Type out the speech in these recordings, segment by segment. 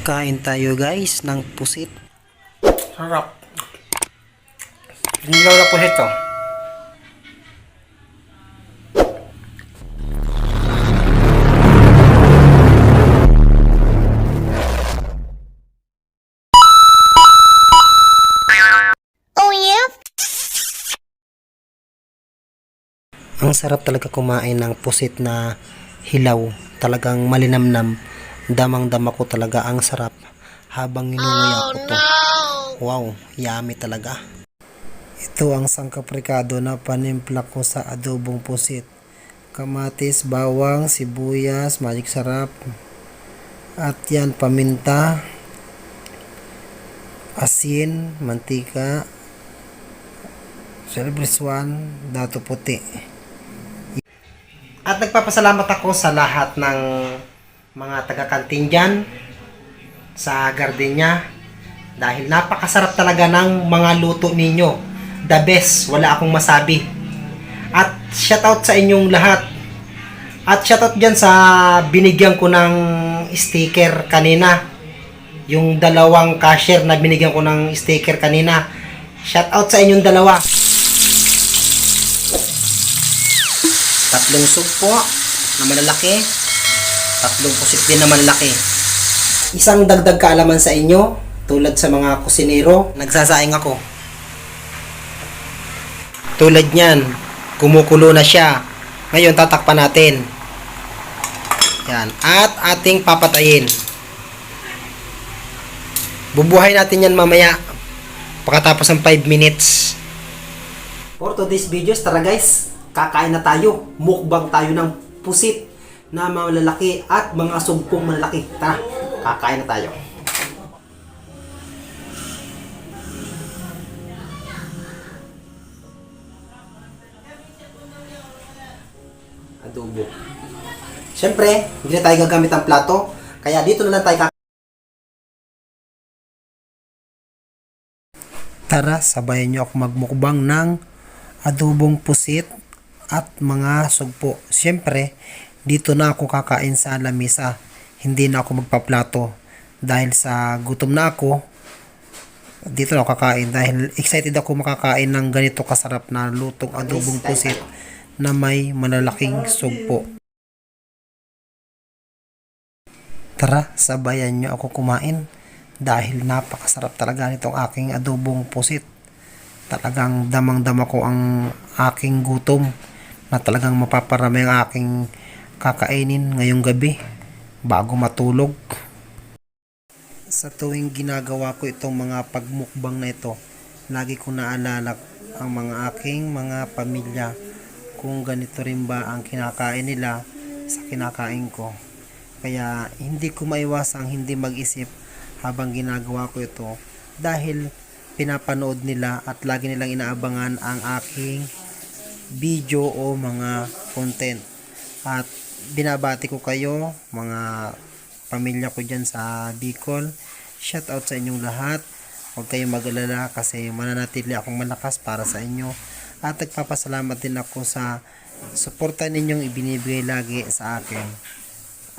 Kain tayo guys ng pusit. Sarap. Nilaw na po ito. Oh yeah? Ang sarap talaga kumain ng pusit na hilaw. Talagang malinamnam. Damang-dama ko talaga ang sarap habang ninunguya ko to. Wow, yummy talaga. Ito ang sangkaprikado na panimpla ko sa adobong pusit. Kamatis, bawang, sibuyas, magic sarap. At yan, paminta, asin, mantika, silver swan, dato puti. At nagpapasalamat ako sa lahat ng mga taga-kantin dyan sa gardenia dahil napakasarap talaga ng mga luto ninyo. The best, wala akong masabi. At shoutout sa inyong lahat. At shoutout dyan sa binigyan ko ng sticker kanina. Yung dalawang cashier na binigyan ko ng sticker kanina. Shoutout sa inyong dalawa. Tatlong sugpo na malalaki. Tatlong pusit din na malalaki. Isang dagdag kaalaman sa inyo, tulad sa mga kusinero, nagsasaing ako. Tulad niyan, kumukulo na siya. Ngayon, tatakpan natin. Yan. At ating papatayin. Bubuhay natin yan mamaya. Pagkatapos ng 5 minutes. For today's videos, tara guys, kakain na tayo. Mukbang tayo ng pusit na malalaki at mga sugpong malalaki. Tara, kakain na tayo. Adobo. Siyempre, hindi na tayo gagamit ng plato. Kaya dito na lang tayo kakain. Tara, sabayan niyo ako magmukbang ng adobong pusit at mga sugpo. Siyempre, dito na ako kakain sa lamisa. Hindi na ako magpaplato dahil sa gutom na ako. Dito na ako kakain dahil excited ako makakain ng ganito kasarap na lutong adobong pusit na may malalaking sugpo. Tara, sabayan niyo ako kumain dahil napakasarap talaga nitong aking adobong pusit. Talagang damang-dama ko ang aking gutom na talagang mapaparami ang aking kakainin ngayong gabi bago matulog. Sa tuwing ginagawa ko itong mga pagmukbang na ito, lagi ko naalala ang mga aking mga pamilya kung ganito rin ba ang kinakain nila sa kinakain ko. Kaya hindi ko maiwasang hindi mag-isip habang ginagawa ko ito dahil pinapanood nila at lagi nilang inaabangan ang aking video o mga content. At binabati ko kayo, mga pamilya ko dyan sa Bicol. Shout out sa inyong lahat. Huwag kayong mag-alala kasi mananatili akong malakas para sa inyo. At nagpapasalamat din ako sa suporta ninyong ibinibigay lagi sa akin.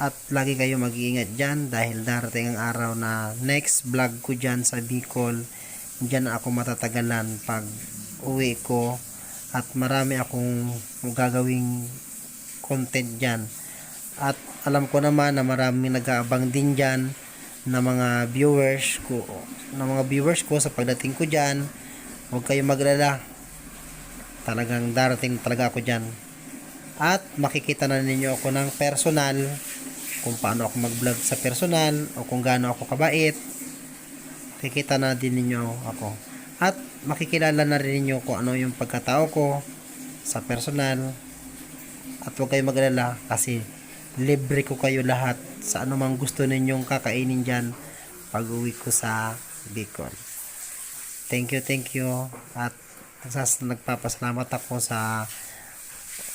At lagi kayo mag-iingat dyan dahil darating ang araw na next vlog ko dyan sa Bicol. Dyan ako matatagalan pag uwi ko. At marami akong gagawing content dyan. At alam ko naman na marami nag-aabang din dyan na mga viewers ko na mga viewers ko sa pagdating ko dyan. Huwag kayong maglala. Talagang darating talaga ako dyan. At makikita na ninyo ako ng personal kung paano ako mag-vlog sa personal o kung gaano ako kabait. Kikita na din ninyo ako. At makikilala na rin ninyo kung ano yung pagkatao ko sa personal. At huwag kayong magalala kasi libre ko kayo lahat sa anumang gusto ninyong kakainin dyan pag uwi ko sa Bicol. Thank you, thank you. At nagsas nagpapasalamat ako sa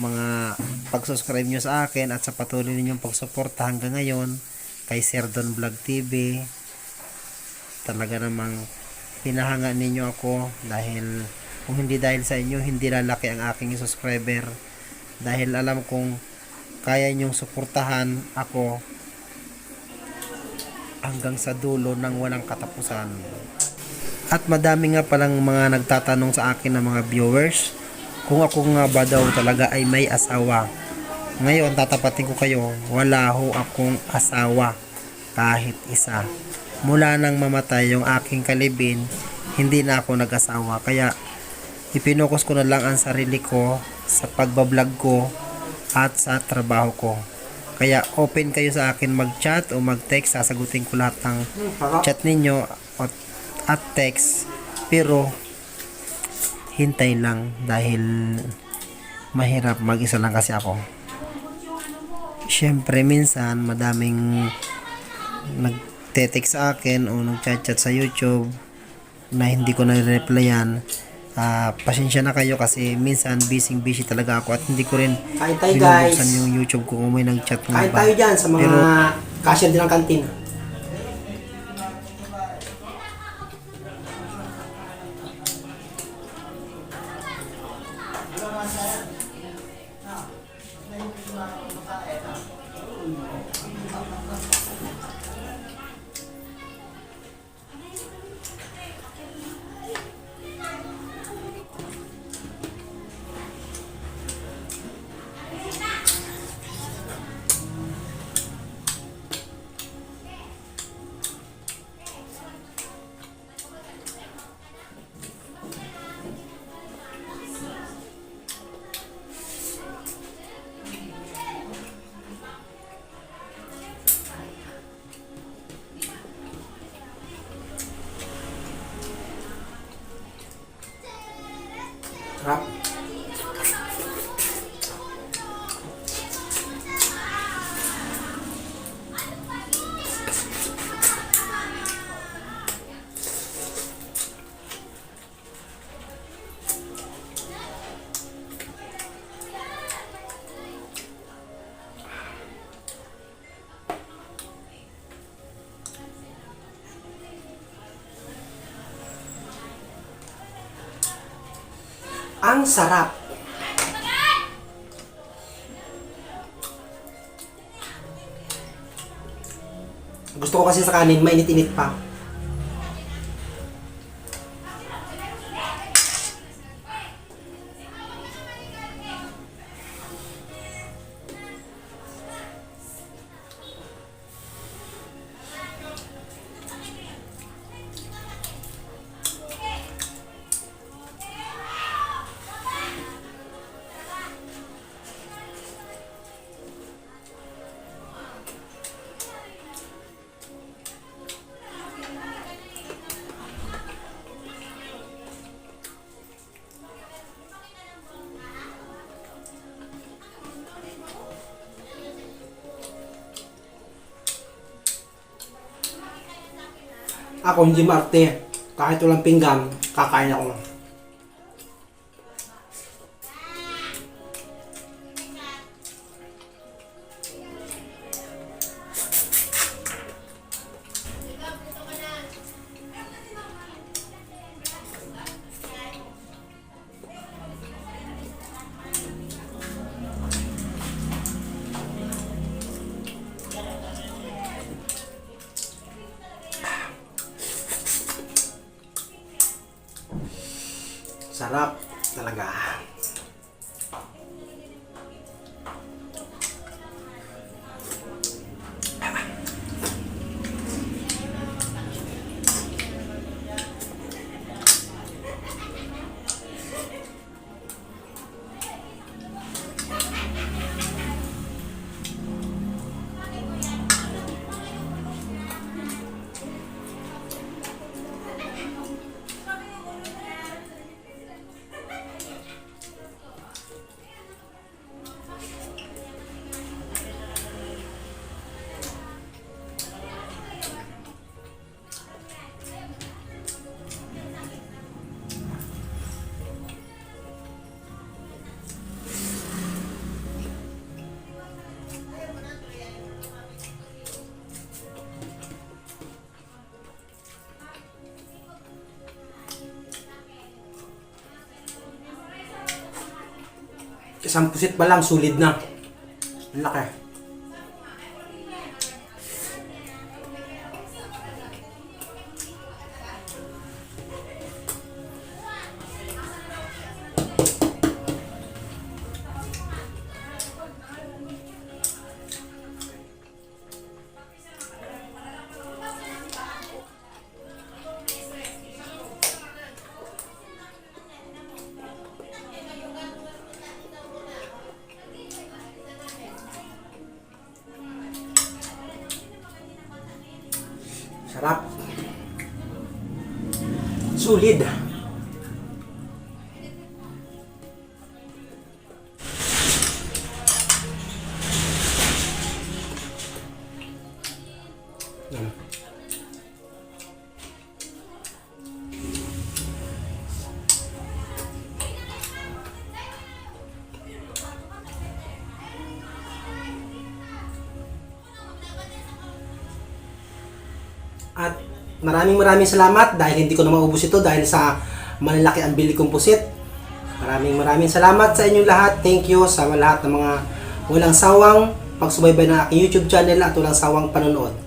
mga pag-subscribe nyo sa akin at sa patuloy ninyong pagsuporta hanggang ngayon kay Sir Don Vlog TV. Talaga namang hinahanga ninyo ako dahil kung hindi dahil sa inyo, hindi lalaki ang aking subscriber. Dahil alam kong kaya nyong suportahan ako hanggang sa dulo ng walang katapusan. At madami nga palang mga nagtatanong sa akin ng mga viewers kung ako nga ba daw talaga ay may asawa. Ngayon, tatapatin ko kayo, wala ho akong asawa kahit isa. Mula nang mamatay yung aking kalibin, hindi na ako nag-asawa. Kaya, ipinokus ko na lang ang sarili ko sa pagbablog ko at sa trabaho ko. Kaya open kayo sa akin mag-chat o mag-text, sasagutin ko lahat ng chat ninyo at, at text. Pero hintay lang dahil mahirap mag-isa lang kasi ako. Siyempre minsan madaming nagte-text sa akin o nag-chat-chat sa YouTube na hindi ko na-replyan. Ah, pasensya na kayo kasi minsan busy busy talaga ako at hindi ko rin Kain tayo guys. binubuksan yung YouTube ko kung may nag-chat nga Kain ba. tayo dyan sa mga Pero cashier din ng kantin. Sarap. Ang sarap. Gusto ko kasi sa kanin, mainit-init pa. Ako hindi maarte. Kahit walang pinggan, kakain ako. Isang pusit pa lang, sulit na. Ang laki. Sulit. Yan. Maraming maraming salamat dahil hindi ko na maubos ito dahil sa malalaki ang bili kong pusit. Maraming maraming salamat sa inyong lahat. Thank you sa lahat ng mga walang sawang pagsubaybay ng aking YouTube channel at walang sawang panonood.